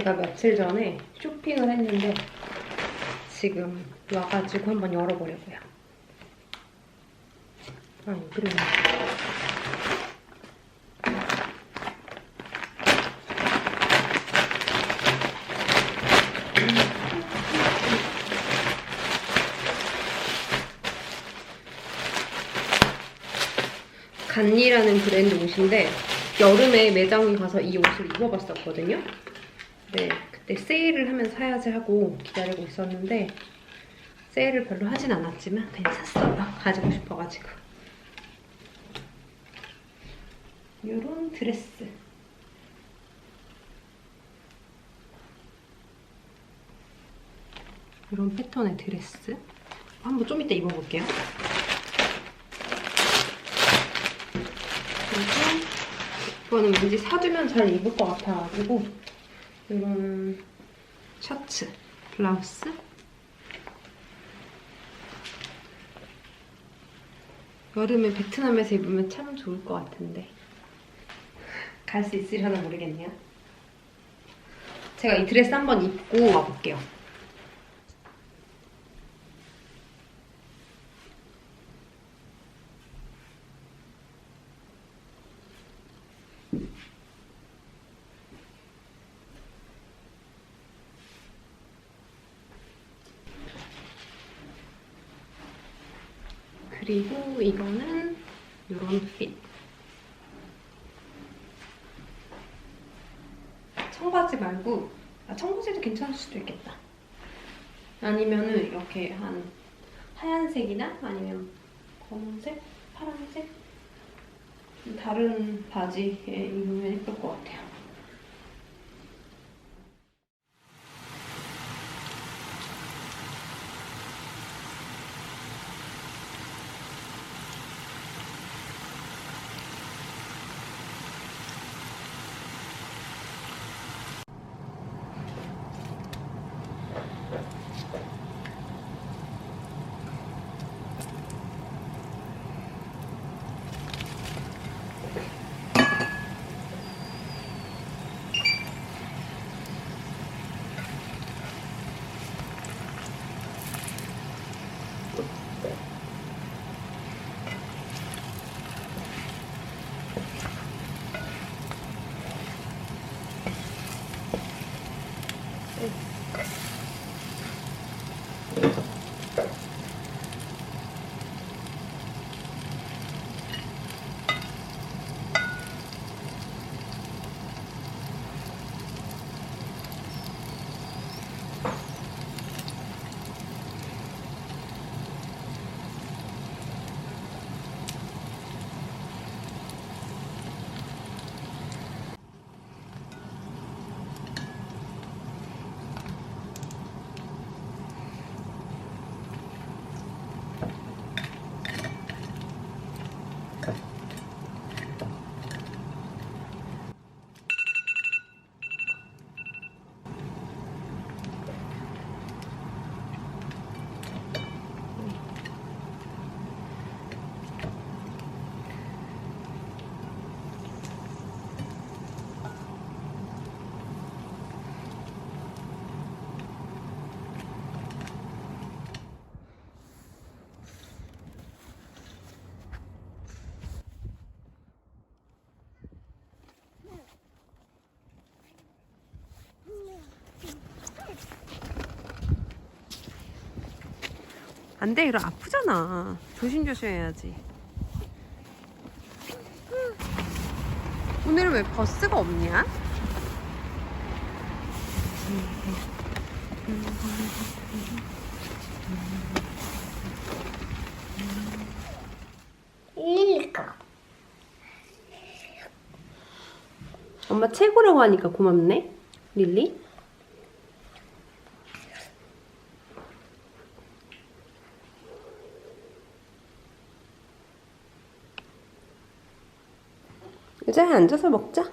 제가 며칠 전에 쇼핑을 했는데 지금 와가지고 한번 열어보려고요. 아, 그리고 간니라는 브랜드 옷인데 여름에 매장에 가서 이 옷을 입어봤었거든요. 네, 그때 세일을 하면 사야지 하고 기다리고 있었는데 세일을 별로 하진 않았지만 그냥 샀어요. 가지고 싶어가지고. 이런 드레스. 이런 패턴의 드레스. 한번 좀 이따 입어볼게요. 그리고 이거는 왠지 사두면 잘 입을 것 같아가지고 이런 셔츠, 블라우스 여름에 베트남에서 입으면 참 좋을 것 같은데 갈 수 있으려나 모르겠네요. 제가 이 드레스 한번 입고 와볼게요. 이거는 이런 핏. 청바지 말고 아, 청바지도 괜찮을 수도 있겠다. 아니면은 이렇게 한 하얀색이나 아니면 검은색, 파란색 좀 다른 바지에 입으면 예쁠 것 같아요. 안 돼, 이러 아프잖아. 조심조심 해야지. 오늘은 왜 버스가 없냐? 이거 엄마 최고라고 하니까 고맙네, 릴리. 의자에 앉아서 먹자.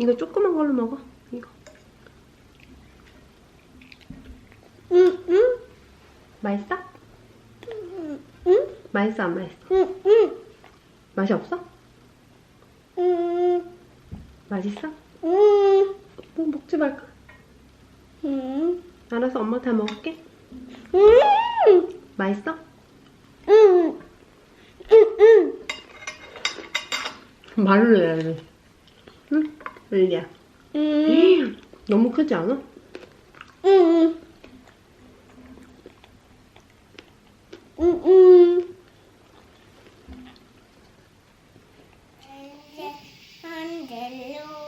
이거 조그만 걸로 먹어. 이거. 맛있어? 응? 맛있어 안 맛있어? 응, 응, 맛이 없어? 응, 맛있어? 응, 뭐 먹지 말까? 응, 알아서 엄마 다 먹을게. 응, 맛있어? 응, 응, 응. 말을 해야 돼. 응? 릴리야. 응, 너무 크지 않아? 응, 응, 응. 한 대로 룰루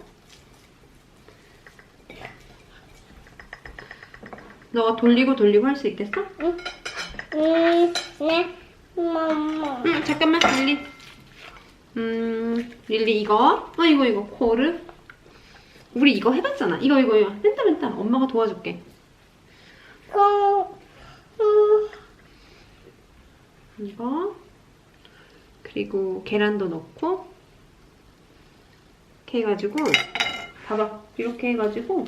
너가 돌리고 돌리고 할 수 있겠어? 응, 응, 네, 엄마. 응, 잠깐만, 릴리. 음, 릴리 이거. 어, 이거, 이거. 코를. 우리 이거 해봤잖아. 이거, 이거, 이거. 뺀다, 뺀다. 엄마가 도와줄게. 공, 음, 이거. 그리고 계란도 넣고. 이렇게 해가지고. 봐봐. 이렇게 해가지고.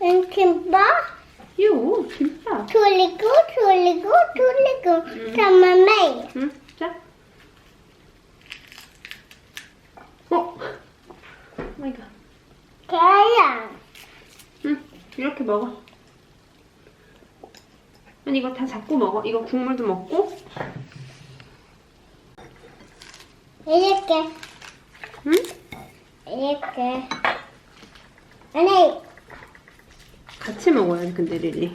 민 kimbap. 요, 김밥. 돌리고, 돌리고, 돌리고. 응. 잠만 매. 응, 자. 어? 마이 갓. 계란. 응, 이렇게 먹어. 아니, 이거 다 잡고 먹어. 이거 국물도 먹고. 이렇게, 응? 이렇게. 아니, 같이 먹어야지, 근데 릴리.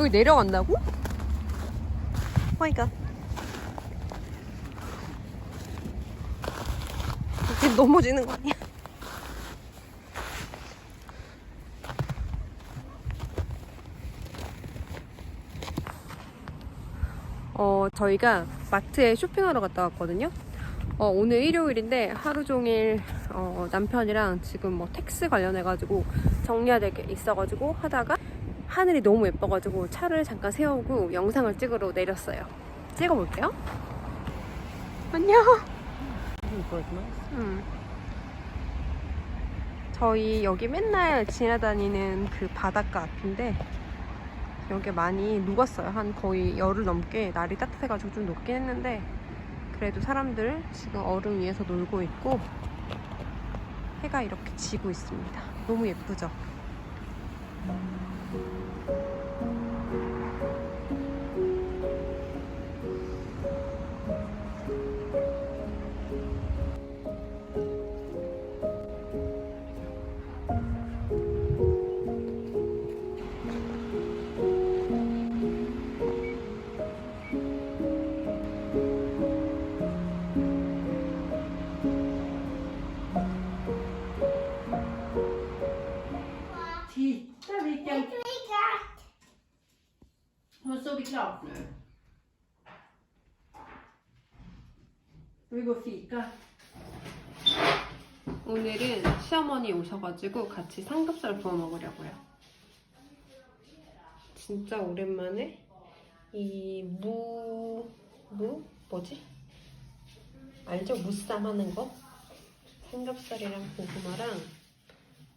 여기 내려간다고? 그러니까 지금 넘어지는 거 아니야? 어, 저희가 마트에 쇼핑하러 갔다 왔거든요. 어, 오늘 일요일인데 하루 종일 어, 남편이랑 지금 뭐 텍스 관련해가지고 정리해야 될 게 있어가지고 하다가 하늘이 너무 예뻐가지고 차를 잠깐 세우고 영상을 찍으러 내렸어요. 찍어볼게요. 안녕. 음. 저희 여기 맨날 지나다니는 그 바닷가 앞인데 여기 많이 녹았어요. 한 거의 열흘 넘게 날이 따뜻해가지고 좀 녹긴 했는데 그래도 사람들 지금 얼음 위에서 놀고 있고 해가 이렇게 지고 있습니다. 너무 예쁘죠? Titta vilken... Fika. Har sovit klart nu? Ska vi gå och fika? 오늘은 시어머니 오셔가지고 같이 삼겹살 구워 먹으려고요. 진짜 오랜만에 이 무, 무? 뭐지? 알죠? 무쌈 하는 거? 삼겹살이랑 고구마랑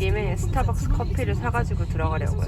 김에 스타벅스 커피를 사가지고 들어가려고요.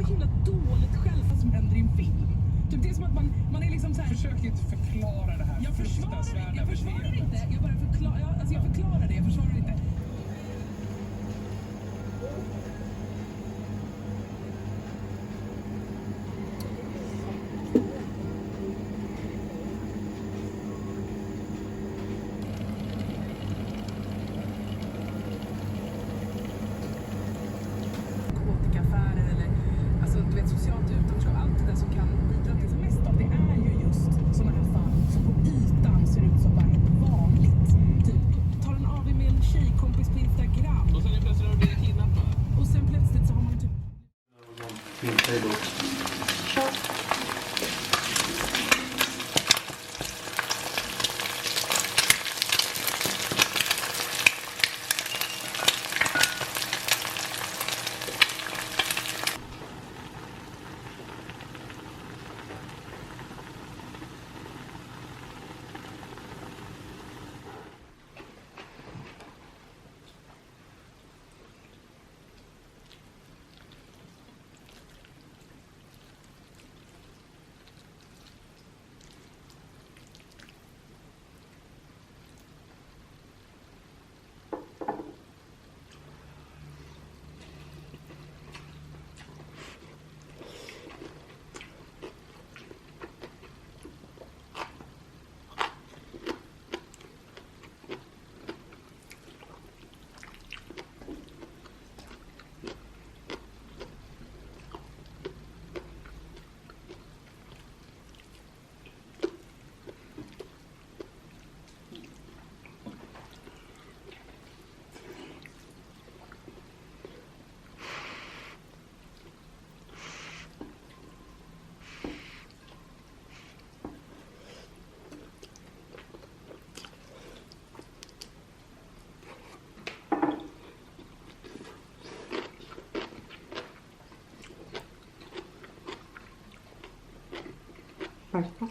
맛있어?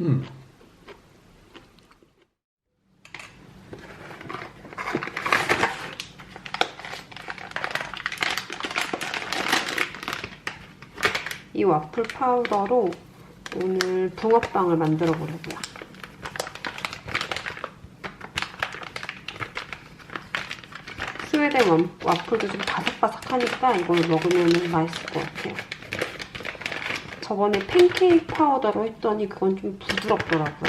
Mm. 이 와플 파우더로 오늘 붕어빵을 만들어 보려고요. 스웨덴 원- 와플도 좀 바삭바삭하니까 이걸 먹으면 맛있을 것 같아요. 저번에 팬케이크 파우더로 했더니 그건 좀 부드럽더라고요.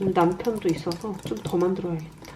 오늘 남편도 있어서 좀 더 만들어야겠다.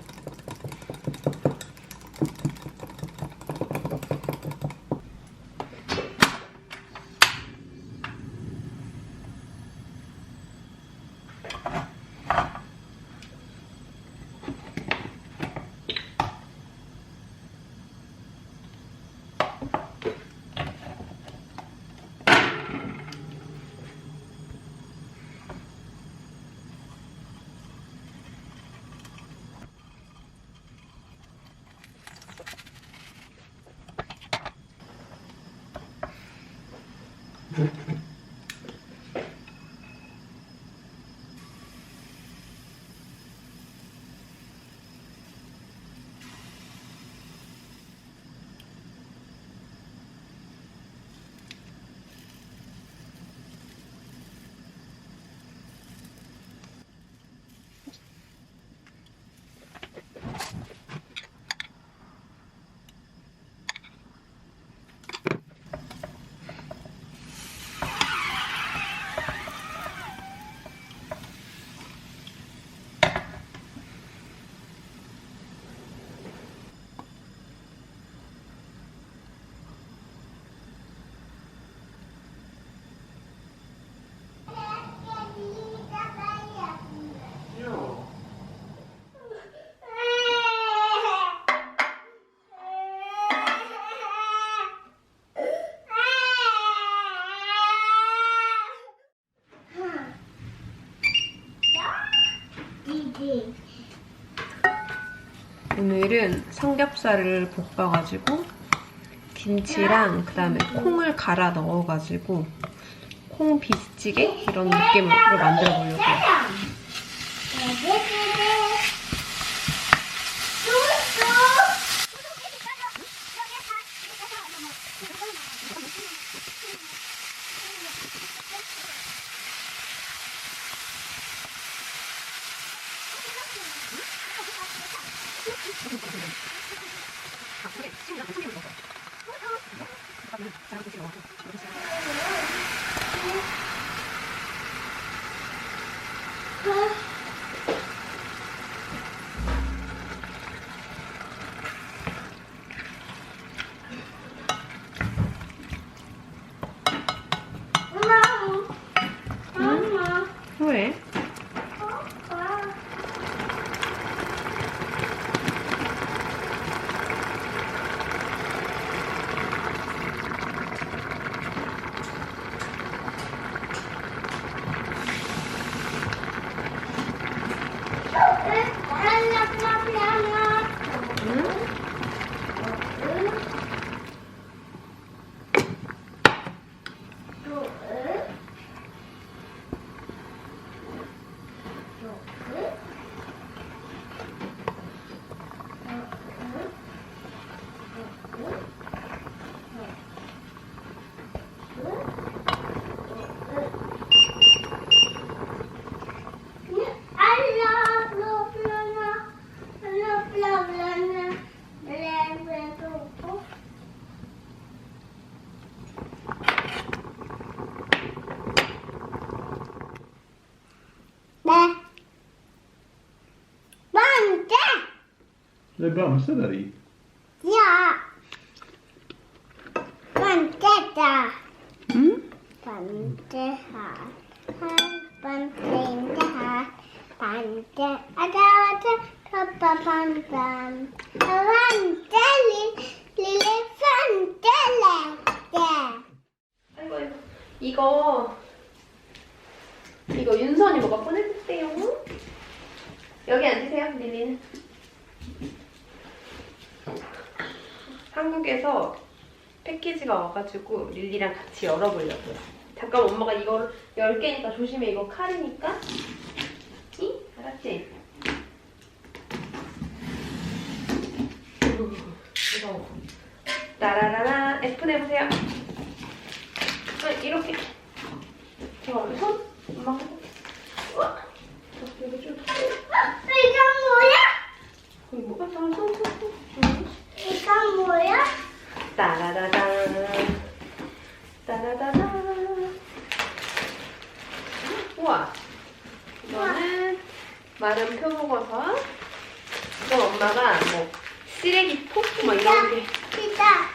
오늘은 삼겹살을 볶아가지고 김치랑 그다음에 콩을 갈아 넣어가지고 콩 비스찌개 이런 느낌으로 만들어 보려고요. Det Bamse där. 패키지가 와가지고 릴리랑 같이 열어보려고요 잠깐 엄마가 이걸 10개니까 조심해 이거 칼이니까 이? 알았지? 무서워 따라라라 F 내보세요 아, 이렇게. 잠깐만, 손? 엄마 하고. 우와. 어, 이거 좀. 이거 뭐야? 거기 뭐가 잠깐 손, 손, 손. 응. 이거 뭐야? 따라라란. 따라라란. 우와. 이거는 마른 표고버섯. 이건 엄마가 뭐 쓰레기 포크 뭐 이런 게. 피자.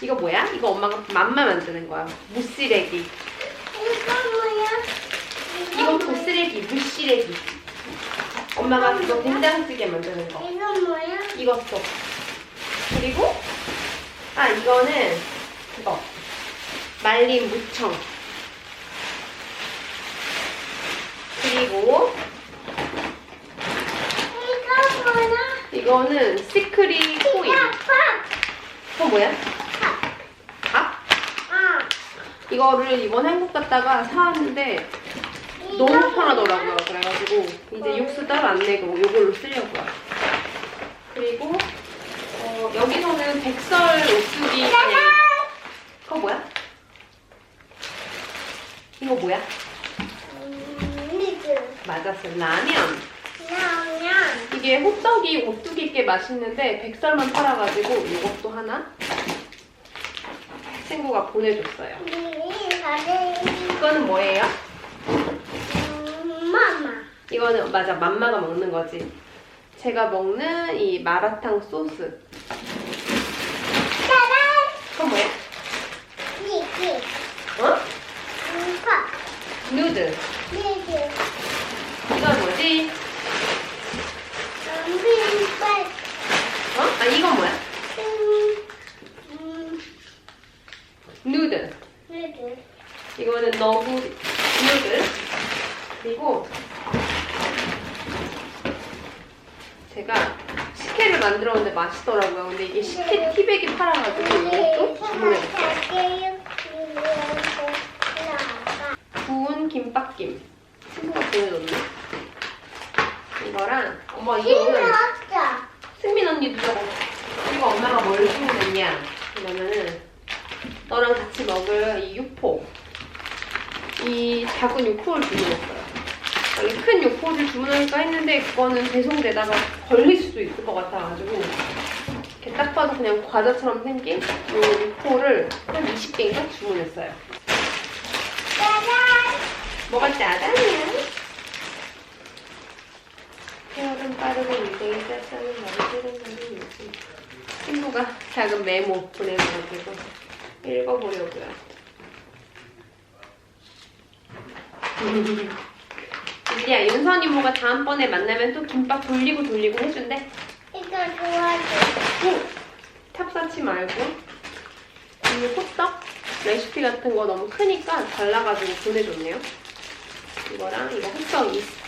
이거 뭐야? 이거 엄마가 맘마 만드는 거야. 무쓰레기. 이거 뭐야? 이건 도쓰레기, 무쓰레기. 엄마가 그거 된장찌개 만드는 거. 이거 뭐야? 이것도. 그리고, 아, 이거는 그거. 말린 무청. 그리고, 이거 뭐야? 이거는 시크릿 코인. 밥. 그건 뭐야? 밥? 아. 이거를 이번 한국 갔다가 사왔는데 너무 편하더라고요. 그래가지고 이제 육수 따로 안 내고 이걸로 쓰려고요. 그리고 어, 여기서는 백설 옥수기 그냥 그거 뭐야? 이거 뭐야? 음, 미드. 맞았어 라면. 라면. 이게 호떡이 오뚜기 있게 맛있는데 백설만 팔아가지고 이것도 하나 친구가 보내줬어요. 미 가리. 이거는 뭐예요? 음, 마마. 이거는 맞아 맘마가 먹는 거지. 제가 먹는 이 마라탕 소스. 그건 뭐야? 미기. 어? 음, 밥. 누들. 미드. 이건 뭐지? 음, 빈밥. 어? 아 이건 뭐야? 음, 음, 누들. 미드. 이거는 너구 누들. 그리고 제가 식혜를 만들었는데 맛있더라고요. 근데 이게 식혜 티백이 팔아가지고 이것도 주문해봤어요. 구운 김밥김. 친구가 보내줬네. 이거랑 엄마 이거는 승민 언니도 저거. 이거 엄마가 뭘 주문했냐? 그러면은 너랑 같이 먹을 이 육포. 이 작은 육포를 주문했어요. 원래 큰 육포를 주문할까 했는데 그거는 배송되다가 걸릴 수도 있을 것 같아가지고 이렇게 딱 봐도 그냥 과자처럼 생긴 이 육포를 한 20개인가 주문했어요. 뭐가 짜장이야? 세월은 빠르고 인생이 짧다는 말이 싫은 말이 뭐지? 친구가 작은 메모 보내줘가지고 읽어보려고요. 이제야 윤선 이모가 다음번에 만나면 또 김밥 돌리고 돌리고 해준대. 이거 좋아져. 탑사치 말고 이 호떡 레시피 같은 거 너무 크니까 잘라가지고 보내줬네요. 이거랑 이거 호떡. 이거 먹어